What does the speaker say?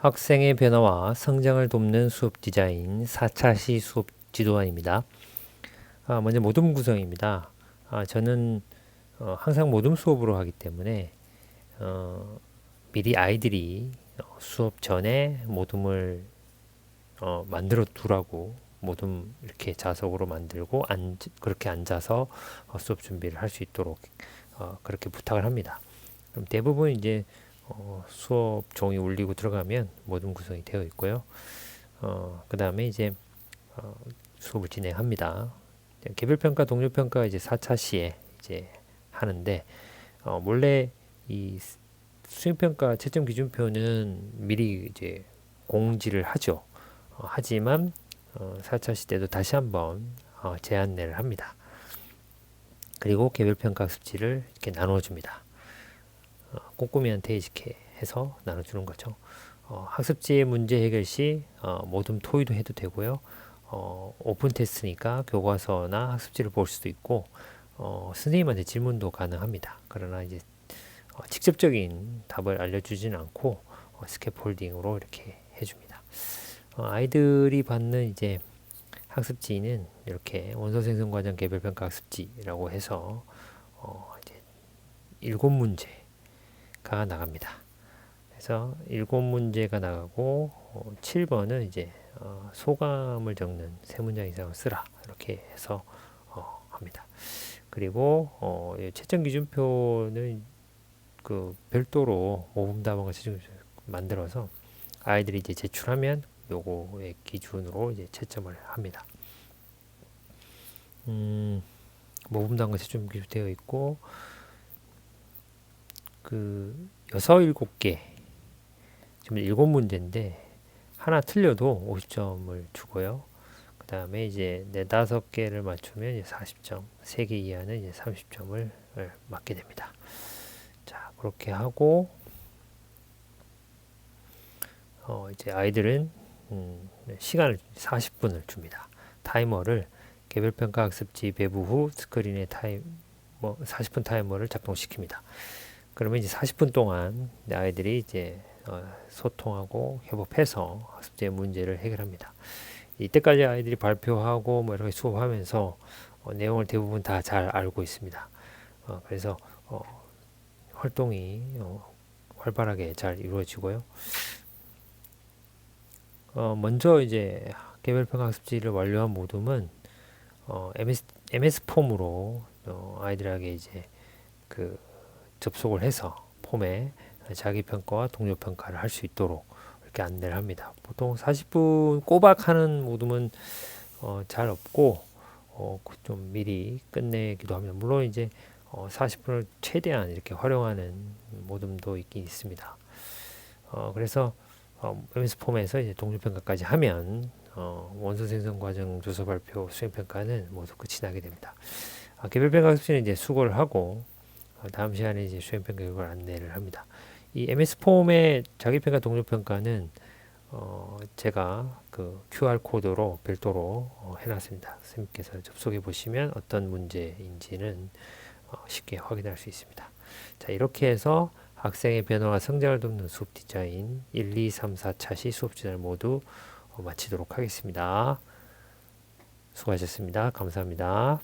학생의 변화와 성장을 돕는 수업 디자인 4차 시 수업 지도안입니다. 아, 먼저 모둠 구성입니다. 아, 저는 어, 항상 모둠 수업으로 하기 때문에 어, 미리 아이들이 어, 수업 전에 모둠을 어, 만들어 두라고 모둠 이렇게 자석으로 만들고 앉, 그렇게 앉아서 어, 수업 준비를 할 수 있도록 어, 그렇게 부탁을 합니다. 그럼 대부분 이제 어, 수업 종이 울리고 들어가면 모든 구성이 되어 있고요. 어, 그 다음에 이제 어, 수업을 진행합니다. 개별 평가, 동료 평가 이제 4차 시에 이제 하는데 어, 원래 이 수행 평가 채점 기준표는 미리 이제 공지를 하죠. 어, 하지만 어, 4차 시 때도 다시 한번 어, 제안내를 합니다. 그리고 개별 평가 학습지를 이렇게 나눠줍니다. 어, 꼼꼼이한테 이렇게 해서 나눠주는 거죠. 어, 학습지의 문제 해결 시 어, 모둠 토의도 해도 되고요. 어, 오픈 테스트니까 교과서나 학습지를 볼 수도 있고 어, 선생님한테 질문도 가능합니다. 그러나 이제 어, 직접적인 답을 알려주지는 않고 어, 스캐폴딩으로 이렇게 해줍니다. 어, 아이들이 받는 이제 학습지는 이렇게 원서 생성 과정 개별 평가 학습지라고 해서 어, 이제 일곱 문제 가 나갑니다. 그래서 일곱 문제가 나가고 어, 7번은 이제 어, 소감을 적는 세 문장 이상을 쓰라 이렇게 해서 어, 합니다. 그리고 어, 이 채점 기준표는 그 별도로 모범 답안과 채점 만들어서 아이들이 이제 제출하면 요거의 기준으로 이제 채점을 합니다. 음, 모범 답안과 채점 기준 되어 있고 그 여섯 일곱 개 지금 일곱 문제인데 하나 틀려도 50점을 주고요. 그 다음에 이제 네 다섯 개를 맞추면 이제 40점, 세 개 이하는 이제 30점을 맞게 됩니다. 자, 그렇게 하고 어, 이제 아이들은 음, 시간을 40분을 줍니다. 타이머를 개별평가 학습지 배부 후 스크린에 뭐 40분 타이머를 작동시킵니다. 그러면 이제 40분 동안 아이들이 이제 어, 소통하고 협업해서 학습지의 문제를 해결합니다. 이때까지 아이들이 발표하고 뭐 이렇게 수업하면서 어, 내용을 대부분 다 잘 알고 있습니다. 어, 그래서 어, 활동이 어, 활발하게 잘 이루어지고요. 어, 먼저 이제 개별평가 학습지를 완료한 모둠은 어, MS, MS 폼으로 어, 아이들에게 이제 그 접속을 해서 폼에 자기 평가와 동료 평가를 할 수 있도록 이렇게 안내를 합니다. 보통 40분 꼬박 하는 모둠은 어, 잘 없고 어, 좀 미리 끝내기도 합니다. 물론 이제 어, 40분을 최대한 이렇게 활용하는 모둠도 있긴 있습니다. 어, 그래서 어, MS 폼에서 이제 동료 평가까지 하면 어, 원서 생성 과정 조사 발표 수행 평가는 모두 끝이 나게 됩니다. 아, 개별 평가 학습지는 이제 수고를 하고 어, 다음 시간에 이제 수행 평가 결과를 안내를 합니다. 이 MS 폼의 자기 평가 동료 평가는 어, 제가 그 QR 코드로 별도로 어, 해놨습니다. 선생님께서 접속해 보시면 어떤 문제인지는 어, 쉽게 확인할 수 있습니다. 자 이렇게 해서 학생의 변화와 성장을 돕는 수업 디자인 1, 2, 3, 4차 시 수업 디자인 모두 어, 마치도록 하겠습니다. 수고하셨습니다. 감사합니다.